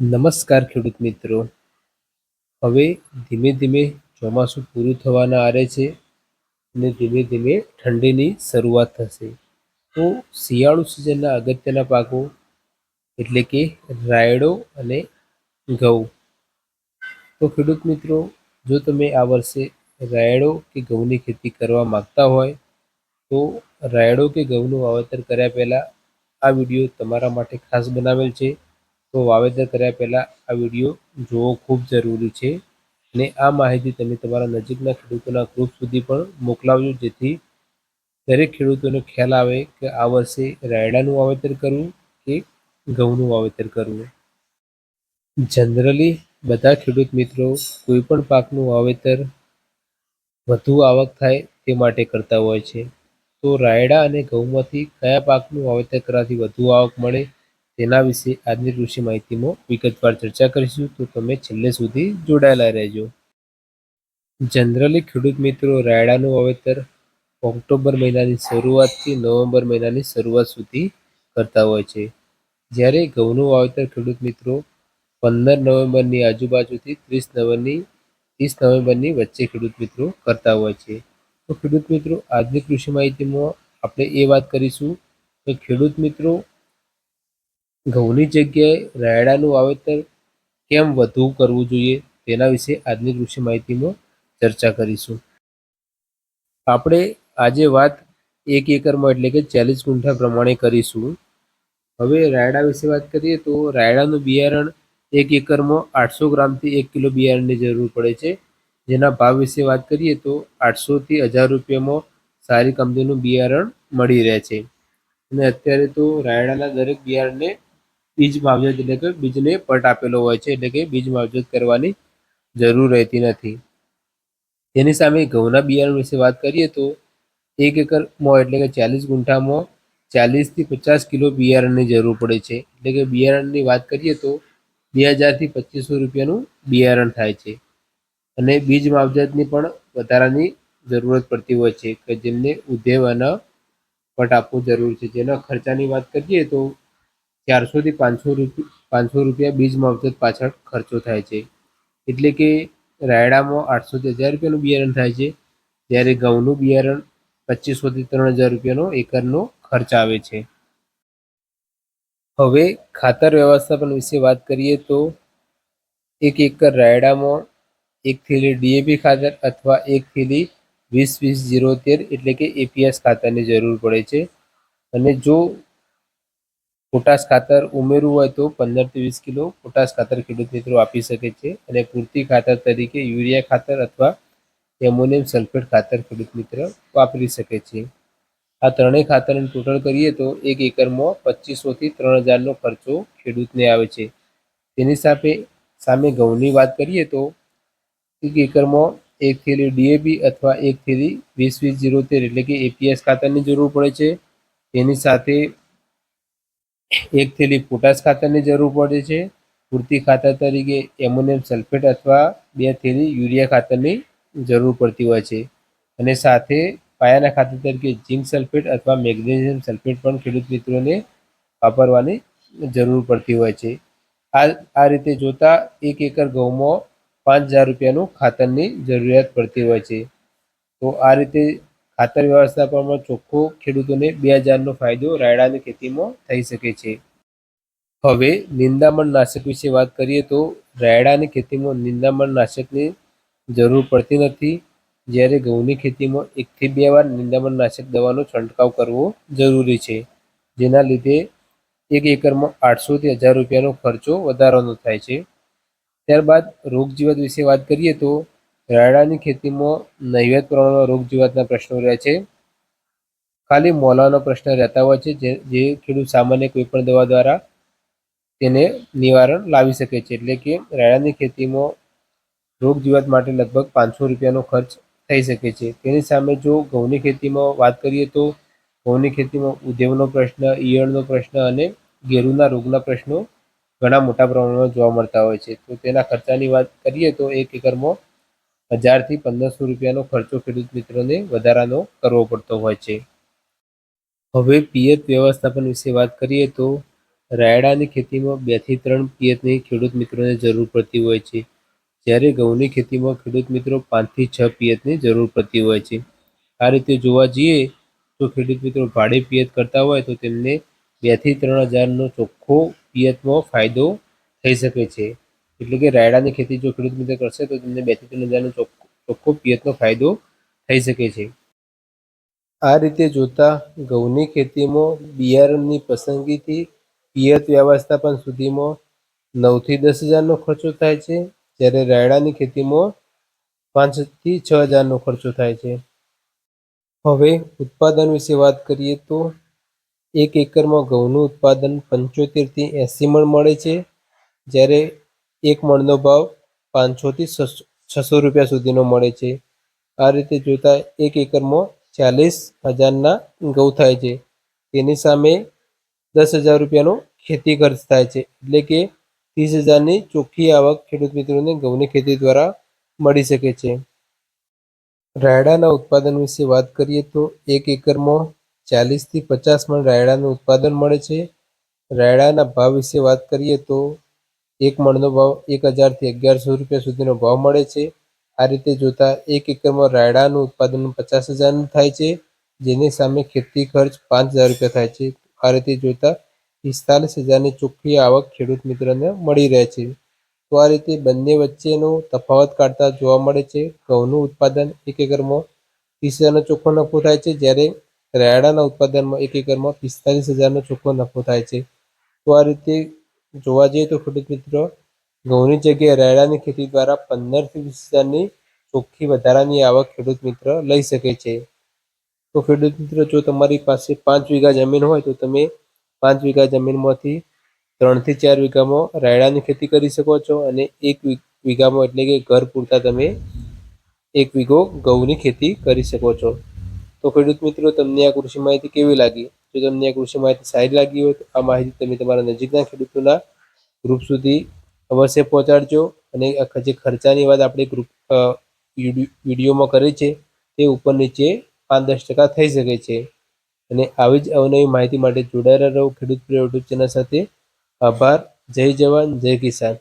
નમસ્કાર ખેડૂત મિત્રો. હવે ધીમે ધીમે ચોમાસું પૂરું થવાના આરે છે અને ધીમે ધીમે ઠંડીની શરૂઆત થશે. તો શિયાળુ સિઝનના અગત્યના પાકો એટલે કે રાયડો અને ઘઉં. તો ખેડૂત મિત્રો, જો તમે આ વર્ષે રાયડો કે ઘઉંની ખેતી કરવા માગતા હોય, તો રાયડો કે ઘઉંનું વાવેતર કર્યા પહેલાં આ વીડિયો તમારા માટે ખાસ બનાવેલ છે. તો વાવેતર કર્યા પહેલાં આ વીડિયો જોવો ખૂબ જરૂરી છે અને આ માહિતી તમે તમારા નજીકના ખેડૂતોના ગ્રુપ સુધી પણ મોકલાવજો, જેથી દરેક ખેડૂતોને ખ્યાલ આવે કે આ વર્ષે રાયડાનું વાવેતર કરવું કે ઘઉંનું વાવેતર કરવું. જનરલી બધા ખેડૂત મિત્રો કોઈ પણ પાકનું વાવેતર વધુ આવક થાય તે માટે કરતા હોય છે. તો રાયડા અને ઘઉંમાંથી કયા પાકનું વાવેતર કરવાથી વધુ આવક મળે? તેના વિશે આજની કૃષિ માહિતીમાં વિગતવાર ચર્ચા કરીશું. તો તમે છેલ્લે સુધી જોડાયેલા રહેજો. જનરલી ખેડૂત મિત્રો, રાયડાનું વાવેતર ઓક્ટોબર મહિનાની શરૂઆતથી નવેમ્બર મહિનાની શરૂઆત સુધી કરતા હોય છે. જ્યારે ઘઉંનું વાવેતર ખેડૂત મિત્રો પંદર નવેમ્બરની આજુબાજુથી ત્રીસ નવેમ્બરની ત્રીસ નવેમ્બરની વચ્ચે ખેડૂત મિત્રો કરતા હોય છે. તો ખેડૂત મિત્રો, આજની કૃષિ માહિતીમાં આપણે એ વાત કરીશું કે ખેડૂત મિત્રો ઘઉંની જગ્યાએ રાયડાનું વાવેતર કેમ વધુ કરવું જોઈએ તેના વિશે આજની કૃષિ માહિતીમાં ચર્ચા કરીશું. આપણે આજે વાત એક એકરમાં એટલે કે ચાલીસ ગુંઠા પ્રમાણે કરીશું. હવે રાયડા વિશે વાત કરીએ તો રાયડાનું બિયારણ એક એકરમાં આઠસો ગ્રામથી એક કિલો બિયારણની જરૂર પડે છે. જેના ભાવ વિશે વાત કરીએ તો આઠસોથી હજાર રૂપિયામાં સારી કંપનીનું બિયારણ મળી રહે છે. અને અત્યારે તો રાયડાના દરેક બિયારણને બીજ માવજત એટલે કે બીજને પટ આપેલો હોય છે એટલે કે બીજ માવજત કરવાની જરૂર રહેતી નથી. તેની સામે ઘઉંના બિયારણ વિશે વાત કરીએ તો એક એકરમાં એટલે કે ચાલીસ ગુંઠામાં ચાલીસથી પચાસ કિલો બિયારણની જરૂર પડે છે. એટલે કે બિયારણની વાત કરીએ તો બે હજારથી પચીસો રૂપિયાનું બિયારણ થાય છે. અને બીજ માવજતની પણ વધારાની જરૂરત પડતી હોય છે કે જેમને ઉદ્યોગ અને પટ આપવું જરૂર છે. જેના ખર્ચાની વાત કરીએ તો ચારસોથી પાંચસો રૂપિયા પાંચસો રૂપિયા બીજ માવજત પાછળ ખર્ચો થાય છે. એટલે કે રાયડામાં આઠસોથી હજાર રૂપિયાનું બિયારણ થાય છે. જ્યારે ઘઉંનું બિયારણ પચીસોથી ત્રણ હજાર રૂપિયાનો એકરનો ખર્ચ આવે છે. હવે ખાતર વ્યવસ્થાપન વિશે વાત કરીએ તો એક એકર રાયડામાં એક થેલી ડીએપી ખાતર અથવા એક થેલી વીસ વીસ જીરો તેર એટલે કે એપીએસ ખાતરની જરૂર પડે છે. અને જો પોટાશ ખાતર ઉમેરવું હોય તો પંદરથી વીસ કિલો પોટાશ ખાતર ખેડૂત મિત્રો આપી શકે છે અને પૂરતી ખાતર તરીકે યુરિયા ખાતર અથવા એમોનિયમ સલ્ફેટ ખાતર ખેડૂત મિત્ર વાપરી શકે છે. આ ત્રણેય ખાતરને ટોટલ કરીએ તો એક એકરમાં પચીસોથી ત્રણ હજારનો ખર્ચો ખેડૂતને આવે છે. તેની સાથે સામે ઘઉંની વાત કરીએ તો એક એકરમાં એક થેલી ડીએપી અથવા એક થેલી વીસ વીસ જીરો તેર એટલે કે એપીએસ ખાતરની જરૂર પડે છે. તેની સાથે એક થેલી પોટાશ ખાતરની જરૂર પડે છે. પૂરતી ખાતર તરીકે એમોનિયમ સલ્ફેટ અથવા બે થેલી યુરિયા ખાતરની જરૂર પડતી હોય છે. અને સાથે પાયાના ખાતર તરીકે ઝીંક સલ્ફેટ અથવા મેગ્નેશિયમ સલ્ફેટ પણ ખેડૂત મિત્રોને વાપરવાની જરૂર પડતી હોય છે. આ આ રીતે જોતા એક એકર ઘઉંમાં પાંચ હજાર રૂપિયાનું ખાતરની જરૂરિયાત પડતી હોય છે. તો આ રીતે ખાતર વ્યવસ્થાપનમાં ચોખ્ખો ખેડૂતોને બે હજારનો ફાયદો રાયડાની ખેતીમાં થઈ શકે છે. હવે નિંદામણ નાશક વિશે વાત કરીએ તો રાયડાની ખેતીમાં નિંદામણ નાશકની જરૂર પડતી નથી. જ્યારે ઘઉંની ખેતીમાં એકથી બે વાર નિંદામણ નાશક દવાનો છંટકાવ કરવો જરૂરી છે, જેના લીધે એક એકરમાં આઠસોથી હજાર રૂપિયાનો ખર્ચો વધારાનો થાય છે. ત્યારબાદ રોગજીવાત વિશે વાત કરીએ તો રાયડાની ખેતીમાં નહિવત પ્રમાણમાં રોગ જીવાતના પ્રશ્નો રહે છે. ખાલી મોલાનો પ્રશ્ન રહેતા હોય છે જે જે ખેડૂત સામાન્ય કોઈ પણ દવા દ્વારા તેને નિવારણ લાવી શકે છે. એટલે કે રાયડાની ખેતીમાં રોગ જીવાત માટે લગભગ પાંચસો રૂપિયાનો ખર્ચ થઈ શકે છે. તેની સામે જો ઘઉંની ખેતીમાં વાત કરીએ તો ઘઉંની ખેતીમાં ઉદ્યોગનો પ્રશ્ન, ઈયળનો પ્રશ્ન અને ગેરુના રોગના પ્રશ્નો ઘણા મોટા પ્રમાણમાં જોવા મળતા હોય છે. તો તેના ખર્ચાની વાત કરીએ તો એક એકરમાં હજારથી પંદરસો રૂપિયાનો ખર્ચો ખેડૂત મિત્રોને વધારાનો કરવો પડતો હોય છે. હવે પિયત વ્યવસ્થાપન વિશે વાત કરીએ તો રાયડાની ખેતીમાં બેથી ત્રણ પિયતની ખેડૂત મિત્રોને જરૂર પડતી હોય છે. જ્યારે ઘઉંની ખેતીમાં ખેડૂત મિત્રો પાંચથી છ પિયતની જરૂર પડતી હોય છે. આ રીતે જોવા જઈએ તો ખેડૂત મિત્રો ભાડે પિયત કરતા હોય તો તેમને બેથી ત્રણ હજારનો ચોખ્ખો પિયતમાં ફાયદો થઈ શકે છે. એટલે કે રાયડાની ખેતી જો ખેડૂત મિત્ર કરશે તો તેમને બેથી ત્રણ હજારનો ચોખ્ખો પિયતનો ફાયદો થઈ શકે છે. આ રીતે જોતા ઘઉંની ખેતીમાં બિયારણની પસંદગીથી પિયત વ્યવસ્થાપન સુધીમાં નવથી દસ હજારનો ખર્ચો થાય છે, જ્યારે રાયડાની ખેતીમાં પાંચથી છ હજારનો ખર્ચો થાય છે. હવે ઉત્પાદન વિશે વાત કરીએ તો એક એકરમાં ઘઉંનું ઉત્પાદન પંચોતેરથી એંસી મણ મળે છે, જ્યારે એક મણનો ભાવ પાંચસોથી છસો રૂપિયા સુધીનો મળે છે. આ રીતે જોતા એક એકરમાં ચાલીસ હજારના ઘઉં થાય છે. તેની સામે દસ હજાર રૂપિયાનો ખેતી ખર્ચ થાય છે. એટલે કે ત્રીસ હજારની ચોખ્ખી આવક ખેડૂત મિત્રોને ઘઉંની ખેતી દ્વારા મળી શકે છે. રાયડાના ઉત્પાદન વિશે વાત કરીએ તો એક એકરમાં ચાલીસથી પચાસ મણ રાયડાનું ઉત્પાદન મળે છે. રાયડાના ભાવ વિશે વાત કરીએ તો એક મણનો ભાવ એક હજારથી અગિયારસો રૂપિયા સુધીનો ભાવ મળે છે. આ રીતે જોતા એક એકરમાં રાયડાનું ઉત્પાદન પચાસ હજારનું થાય છે, જેની સામે ખેતી ખર્ચ પાંચ હજાર રૂપિયા થાય છે. આ રીતે જોતા પિસ્તાલીસ હજારની ચોખ્ખી આવક ખેડૂત મિત્રને મળી રહે છે. તો આ રીતે બંને વચ્ચેનો તફાવત કાઢતા જોવા મળે છે. ઘઉંનું ઉત્પાદન એક એકરમાં ત્રીસ હજારનો ચોખ્ખો નફો થાય છે, જ્યારે રાયડાના ઉત્પાદનમાં એક એકરમાં પિસ્તાલીસ હજારનો ચોખ્ખો નફો થાય છે. તો આ રીતે જોવા જઈએ તો ખેડૂત મિત્રો, ઘઉંની જગ્યાએ રાયડાની ખેતી દ્વારા પંદરથી વીસ હજારની ચોખ્ખી વધારાની આવક ખેડૂત મિત્ર લઈ શકે છે. તો ખેડૂત મિત્રો, જો તમારી પાસે પાંચ વીઘા જમીન હોય તો તમે પાંચ વીઘા જમીનમાંથી ત્રણથી ચાર વીઘામાં રાયડાની ખેતી કરી શકો છો અને એક વીઘામાં એટલે કે ઘર પૂરતા તમે એક વીઘો ઘઉંની ખેતી કરી શકો છો. તો ખેડૂત મિત્રો, તમને આ કૃષિ માહિતી કેવી લાગી? જો તમને આ કૃષિ માહિતી સારી લાગી હોય તો આ માહિતી તમે તમારા નજીકના ખેડૂતોના ગ્રુપ સુધી અવશ્ય પહોંચાડજો. અને જે ખર્ચાની વાત આપણે ગ્રુપ વિડીયોમાં કરી છે, તે ઉપર નીચે પાંચ દસ ટકા થઈ શકે છે. અને આવી જ અવનવી માહિતી માટે જોડાયેલા રહો ખેડૂત પ્રિય યુટ્યુબ ચેનલ સાથે. આભાર. જય જવાન, જય કિસાન.